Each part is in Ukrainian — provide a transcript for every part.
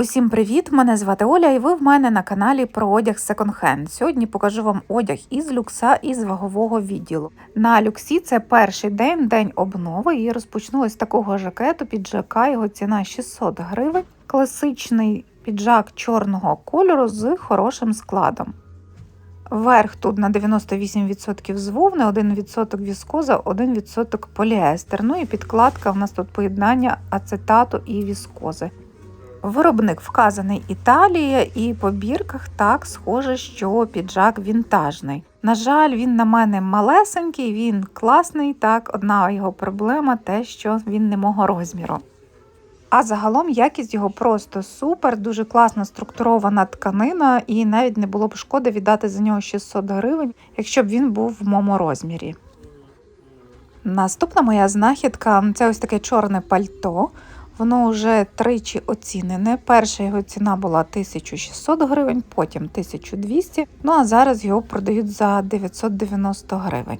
Усім привіт! Мене звати Оля, і ви в мене на каналі про одяг Hand. Сьогодні покажу вам одяг із люкса із вагового відділу. На люксі це перший день, день обнови. І розпочну ось з такого жакету. Піджака його ціна 600 гривень. Класичний піджак чорного кольору з хорошим складом. Верх тут на 98% з вовни, 1% віскоза, 1% поліестер. Ну і підкладка у нас тут поєднання ацетату і віскози. Виробник вказаний Італія, і по бірках так схоже, що піджак вінтажний. На жаль, він на мене малесенький, він класний. Так, одна його проблема те, що він не мого розміру. А загалом якість його просто супер, дуже класно структурована тканина, і навіть не було б шкоди віддати за нього 600 гривень, якщо б він був в моєму розмірі. Наступна моя знахідка це ось таке чорне пальто. Воно вже тричі оцінене. Перша його ціна була 1600 гривень, потім 1200, ну а зараз його продають за 990 гривень.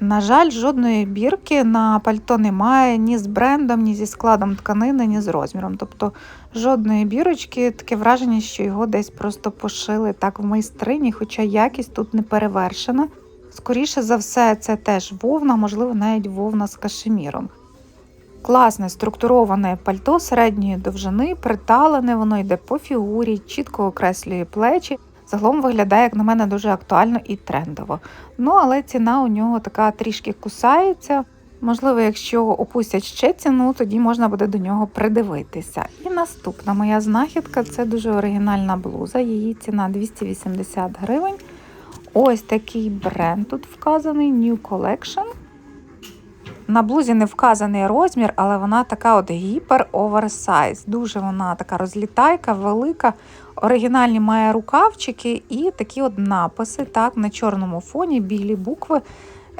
На жаль, жодної бірки на пальто немає ні з брендом, ні зі складом тканини, ні з розміром. Тобто жодної бірочки, таке враження, що його десь просто пошили так в майстрині, хоча якість тут не перевершена. Скоріше за все, це теж вовна, можливо, навіть вовна з кашеміром. Класне структуроване пальто середньої довжини, приталене, воно йде по фігурі, чітко окреслює плечі. Загалом виглядає, як на мене, дуже актуально і трендово. Ну, але ціна у нього така трішки кусається. Можливо, якщо опустять ще ціну, тоді можна буде до нього придивитися. І наступна моя знахідка це дуже оригінальна блуза. Її ціна 280 гривень. Ось такий бренд тут вказаний New Collection. На блузі не вказаний розмір, але вона така от гіпер оверсайз. Дуже вона така розлітайка, велика. Оригінальні має рукавчики і такі от написи. Так, На чорному фоні білі букви.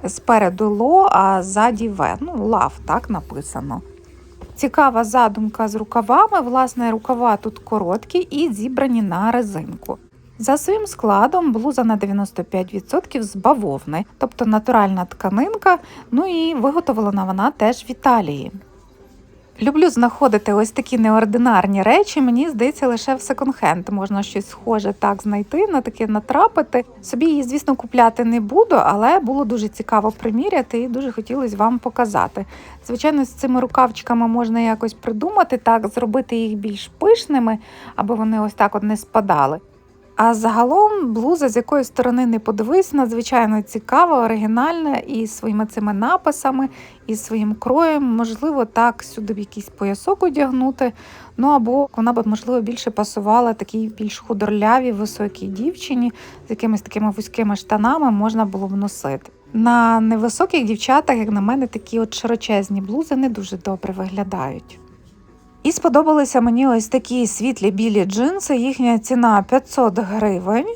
Спереду ло, а ззаді В. Ну, лав, так написано. Цікава задумка з рукавами. Власне, рукава тут короткі і зібрані на резинку. За своїм складом блуза на 95% з бавовни, тобто натуральна тканинка, ну і виготовлена вона теж в Італії. Люблю знаходити ось такі неординарні речі. Мені здається, лише в секонд-хенд можна щось схоже так знайти, на таке натрапити. Собі її, звісно, купляти не буду, але було дуже цікаво приміряти і дуже хотілося вам показати. Звичайно, з цими рукавчиками можна якось придумати, так, зробити їх більш пишними, аби вони ось так от не спадали. А загалом блуза, з якої сторони не подивись, надзвичайно цікава, оригінальна і своїми цими написами, і своїм кроєм. Можливо, так сюди б якийсь поясок одягнути. Ну або вона б, можливо, більше пасувала такій більш худорлявій, високій дівчині з якимись такими вузькими штанами можна було б носити. На невисоких дівчатах, як на мене, такі от широчезні блузи не дуже добре виглядають. І сподобалися мені ось такі світлі білі джинси. Їхня ціна 500 гривень.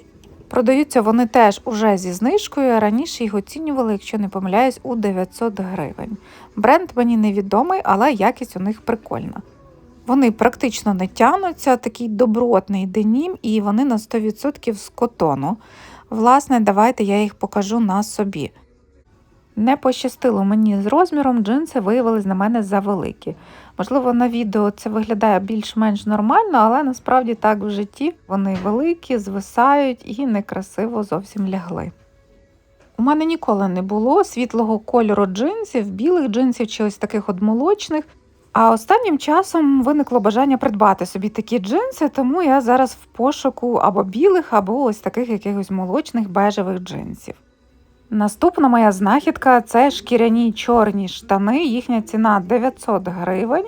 Продаються вони теж уже зі знижкою. Раніше їх оцінювали, якщо не помиляюсь, у 900 гривень. Бренд мені невідомий, але якість у них прикольна. Вони практично не тянуться, такий добротний денім, і вони на 100% з котону. Власне, давайте я їх покажу на собі. Не пощастило мені з розміром, джинси виявились на мене завеликі. Можливо, на відео це виглядає більш-менш нормально, але насправді так в житті вони великі, звисають і некрасиво зовсім лягли. У мене ніколи не було світлого кольору джинсів, білих джинсів чи ось таких от молочних. А останнім часом виникло бажання придбати собі такі джинси, тому я зараз в пошуку або білих, або ось таких якихось молочних бежевих джинсів. Наступна моя знахідка це шкіряні чорні штани. Їхня ціна 900 гривень.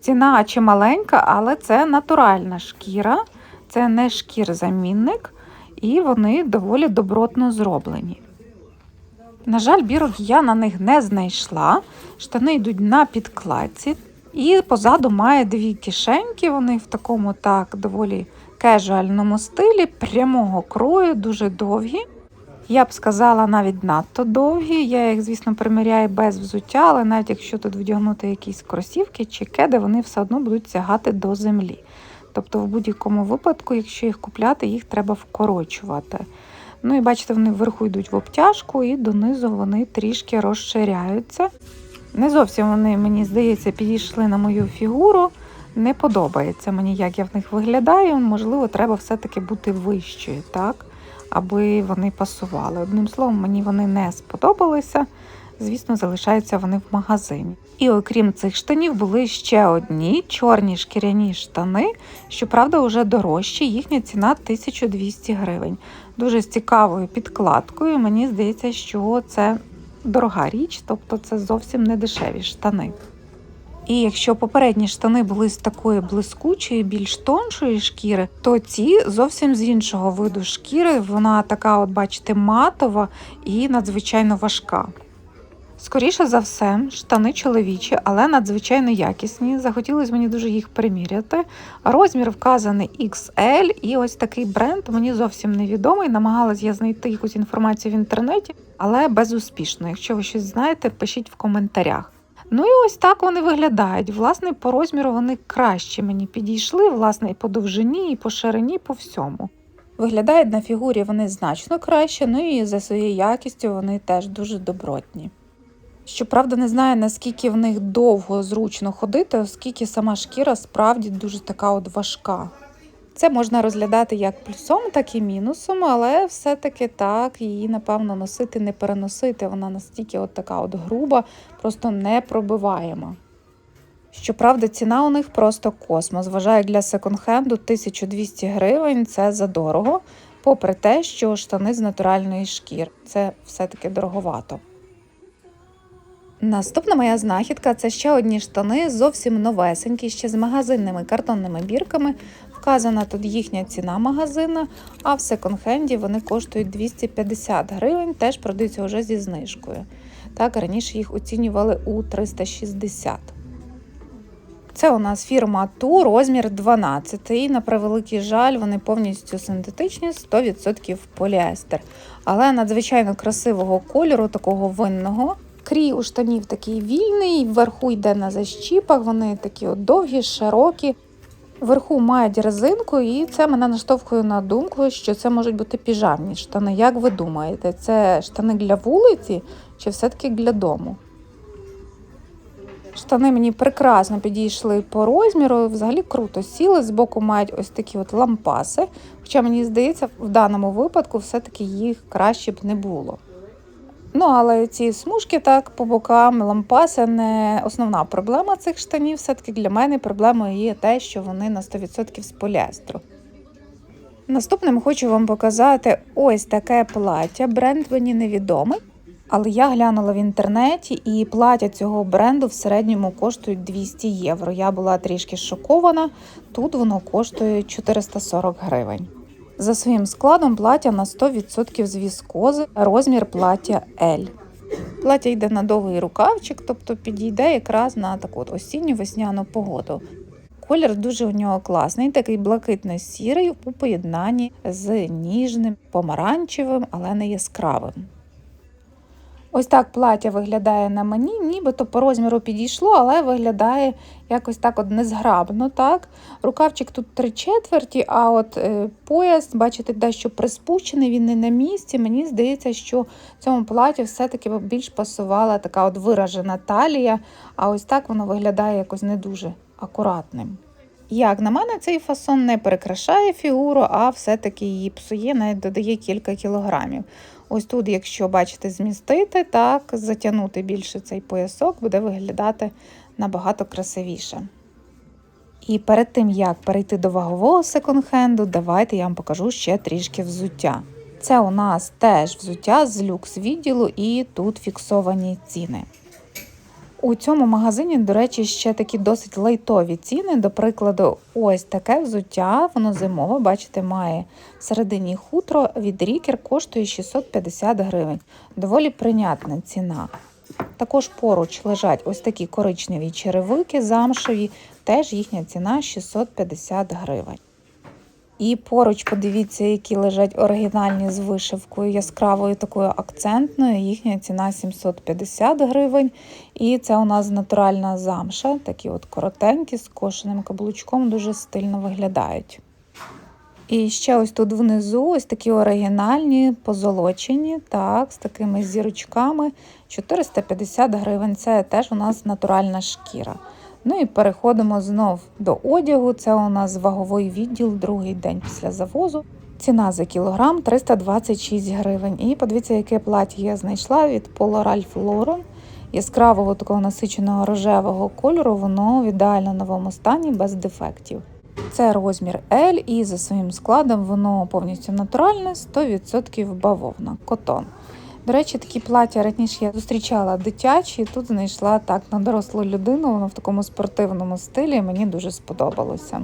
Ціна чималенька, але це натуральна шкіра, це не шкір-замінник, і вони доволі добротно зроблені. На жаль, бірок я на них не знайшла. Штани йдуть на підкладці, і позаду має дві кишеньки. Вони в такому так доволі кежуальному стилі, прямого крою, дуже довгі. Я б сказала, навіть надто довгі. Я їх, звісно, приміряю без взуття, але навіть якщо тут вдягнути якісь кросівки чи кеди, вони все одно будуть сягати до землі. Тобто, в будь-якому випадку, якщо їх купляти, їх треба вкорочувати. Ну і бачите, вони вверху йдуть в обтяжку і донизу вони трішки розширяються. Не зовсім вони, мені здається, підійшли на мою фігуру. Не подобається мені, як я в них виглядаю. Можливо, треба все-таки бути вищою, так? Аби вони пасували. Одним словом, мені вони не сподобалися. Звісно, залишаються вони в магазині. І окрім цих штанів, були ще одні чорні шкіряні штани, щоправда, вже дорожчі. Їхня ціна 1200 гривень. Дуже з цікавою підкладкою. Мені здається, що це дорога річ, тобто це зовсім не дешеві штани. І якщо попередні штани були з такої блискучої, більш тоншої шкіри, то ці зовсім з іншого виду шкіри. Вона така, от бачите, матова і надзвичайно важка. Скоріше за все, штани чоловічі, але надзвичайно якісні. Захотілося мені дуже їх приміряти. Розмір вказаний XL, і ось такий бренд мені зовсім невідомий. Намагалась я знайти якусь інформацію в інтернеті, але безуспішно. Якщо ви щось знаєте, пишіть в коментарях. Ну і ось так вони виглядають. Власне, по розміру вони краще мені підійшли, власне, і по довжині, і по ширині, по всьому. Виглядають на фігурі вони значно краще, ну і за своєю якістю вони теж дуже добротні. Щоправда, не знаю, наскільки в них довго зручно ходити, оскільки сама шкіра справді дуже така от важка. Це можна розглядати як плюсом, так і мінусом, але все-таки так, її, напевно, носити, не переносити. Вона настільки от така от груба, просто непробиваєма. Щоправда, ціна у них просто космос. Вважаю, для секонд-хенду 1200 гривень це задорого, попри те, що штани з натуральної шкір. Це все-таки дороговато. Наступна моя знахідка це ще одні штани, зовсім новесенькі, ще з магазинними картонними бірками. Вказана тут їхня ціна магазина, а в секонд-хенді вони коштують 250 гривень, теж продаються вже зі знижкою. Так, раніше їх оцінювали у 360. Це у нас фірма Ту, розмір 12. І на превеликий жаль, вони повністю синтетичні, 100% поліестер. Але надзвичайно красивого кольору, такого винного. Крій у штанів такий вільний, вверху йде на защіпах, вони такі от довгі, широкі. Вверху мають резинку, і це мене наштовхує на думку, що це можуть бути піжамні штани. Як ви думаєте, це штани для вулиці чи все-таки для дому? Штани мені прекрасно підійшли по розміру, взагалі круто сіли. Збоку мають ось такі от лампаси. Хоча мені здається, в даному випадку все-таки їх краще б не було. Ну, але ці смужки так по бокам, лампаси не основна проблема цих штанів. Все-таки для мене проблемою є те, що вони на 100% з поліестру. Наступним хочу вам показати ось таке плаття. Бренд мені невідомий. Але я глянула в інтернеті, і плаття цього бренду в середньому коштують 200 євро. Я була трішки шокована. Тут воно коштує 440 гривень. За своїм складом плаття на 100% з віскози, розмір плаття L. Плаття йде на довгий рукавчик, тобто підійде якраз на таку осінню весняну погоду. Колір дуже у нього класний, такий блакитно-сірий у поєднанні з ніжним, помаранчевим, але не яскравим. Ось так плаття виглядає на мені, нібито по розміру підійшло, але виглядає якось так от незграбно. так. Рукавчик тут три четверті, а от е, пояс, бачите, дещо приспущений, він не на місці. Мені здається, що цьому платі все-таки більш пасувала така от виражена талія, а ось так воно виглядає якось не дуже акуратним. Як на мене, цей фасон не перекрашає фігуру, а все-таки її псує, навіть додає кілька кілограмів. Ось тут, якщо бачите, змістити, так, затягнути більше цей поясок, буде виглядати набагато красивіше. І перед тим, як перейти до вагового секонд-хенду, давайте я вам покажу ще трішки взуття. Це у нас теж взуття з люкс відділу, і тут фіксовані ціни. У цьому магазині, до речі, ще такі досить лайтові ціни. До прикладу, ось таке взуття, воно зимове, бачите, має всередині хутро від рікер коштує 650 гривень. Доволі прийнятна ціна. Також поруч лежать ось такі коричневі черевики замшеві, теж їхня ціна 650 гривень. І поруч, подивіться, які лежать оригінальні з вишивкою яскравою такою акцентною. Їхня ціна 750 гривень. І це у нас натуральна замша, такі от коротенькі, з кошеним каблучком, дуже стильно виглядають. І ще ось тут внизу ось такі оригінальні, позолочені, так, з такими зірочками 450 гривень. Це теж у нас натуральна шкіра. Ну і переходимо знов до одягу. Це у нас ваговий відділ, другий день після завозу. Ціна за кілограм 326 гривень. І подивіться, яке плаття я знайшла від Pola Ralph Lauren. Яскравого такого насиченого рожевого кольору, воно в ідеально новому стані без дефектів. Це розмір L і за своїм складом воно повністю натуральне, 100% бавовна, котон. До речі, такі плаття раніше я зустрічала дитячі, тут знайшла так на дорослу людину, воно в такому спортивному стилі, мені дуже сподобалося.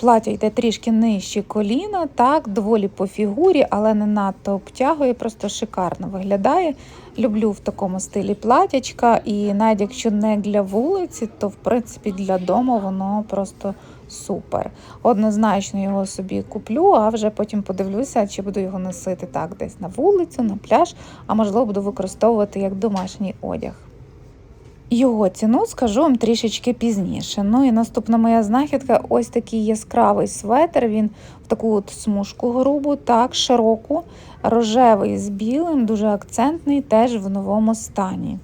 Плаття йде трішки нижче коліна, так, доволі по фігурі, але не надто обтягує, просто шикарно виглядає. Люблю в такому стилі платячка, і навіть якщо не для вулиці, то в принципі для дому воно просто супер. Однозначно його собі куплю, а вже потім подивлюся, чи буду його носити так десь на вулицю, на пляж, а можливо буду використовувати як домашній одяг. Його ціну скажу вам трішечки пізніше. Ну і наступна моя знахідка ось такий яскравий светр. Він в таку от смужку грубу, так, широку, рожевий з білим, дуже акцентний, теж в новому стані.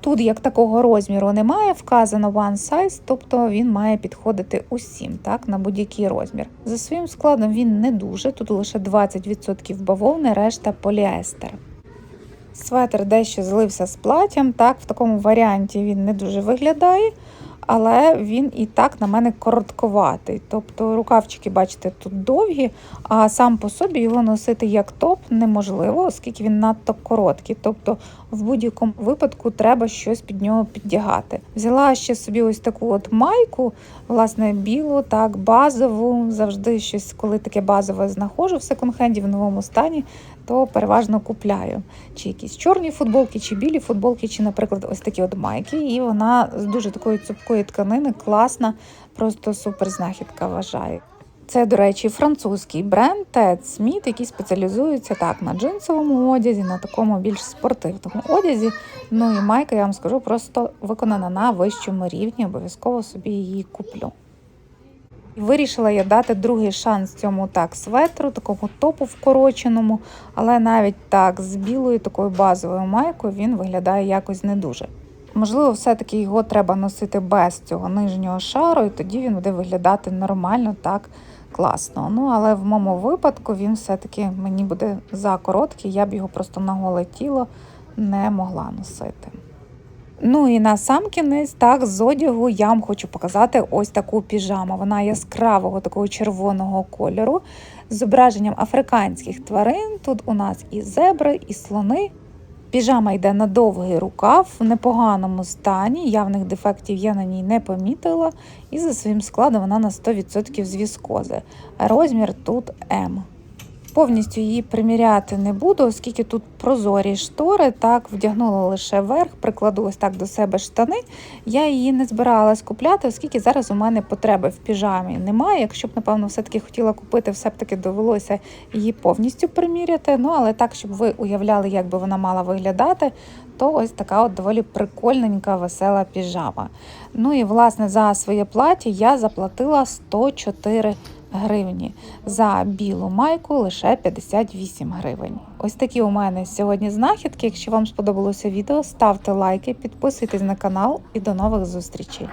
Тут як такого розміру немає, вказано one size, тобто він має підходити усім, так, на будь-який розмір. За своїм складом він не дуже, тут лише 20% бавовни, решта поліестер. Светр дещо злився з платтям. Так, в такому варіанті він не дуже виглядає, але він і так на мене коротковатий. Тобто рукавчики, бачите, тут довгі, а сам по собі його носити як топ неможливо, оскільки він надто короткий. Тобто в будь-якому випадку треба щось під нього піддягати. Взяла ще собі ось таку от майку, власне, білу, так, базову. Завжди щось, коли таке базове знаходжу в секонд-хенді в новому стані, то переважно купляю. Чи якісь чорні футболки, чи білі футболки, чи, наприклад, ось такі от майки. І вона з дуже такої цупкої тканини, класна, просто супер знахідка вважаю. Це, до речі, французький бренд Ted Smith, який спеціалізується так на джинсовому одязі, на такому більш спортивному одязі. Ну і майка, я вам скажу, просто виконана на вищому рівні, обов'язково собі її куплю. І Вирішила я дати другий шанс цьому так светру, такому топу вкороченому, але навіть так з білою такою базовою майкою він виглядає якось не дуже. Можливо, все-таки його треба носити без цього нижнього шару, і тоді він буде виглядати нормально, так класно. Ну, але в моєму випадку він все-таки мені буде за короткий, я б його просто на голе тіло не могла носити. Ну і на сам кінець, так, з одягу я вам хочу показати ось таку піжаму. Вона яскравого такого червоного кольору з зображенням африканських тварин. Тут у нас і зебри, і слони. Піжама йде на довгий рукав в непоганому стані. Явних дефектів я на ній не помітила. І за своїм складом вона на 100% з віскози. Розмір тут М. Повністю її приміряти не буду, оскільки тут прозорі штори, так вдягнула лише верх, прикладу ось так до себе штани. Я її не збиралась купляти, оскільки зараз у мене потреби в піжамі немає. Якщо б, напевно, все-таки хотіла купити, все б таки довелося її повністю приміряти. Ну, але так, щоб ви уявляли, як би вона мала виглядати, то ось така от доволі прикольненька, весела піжама. Ну і власне за своє плаття я заплатила 104 гривні. За білу майку лише 58 гривень. Ось такі у мене сьогодні знахідки. Якщо вам сподобалося відео, ставте лайки, підписуйтесь на канал і до нових зустрічей.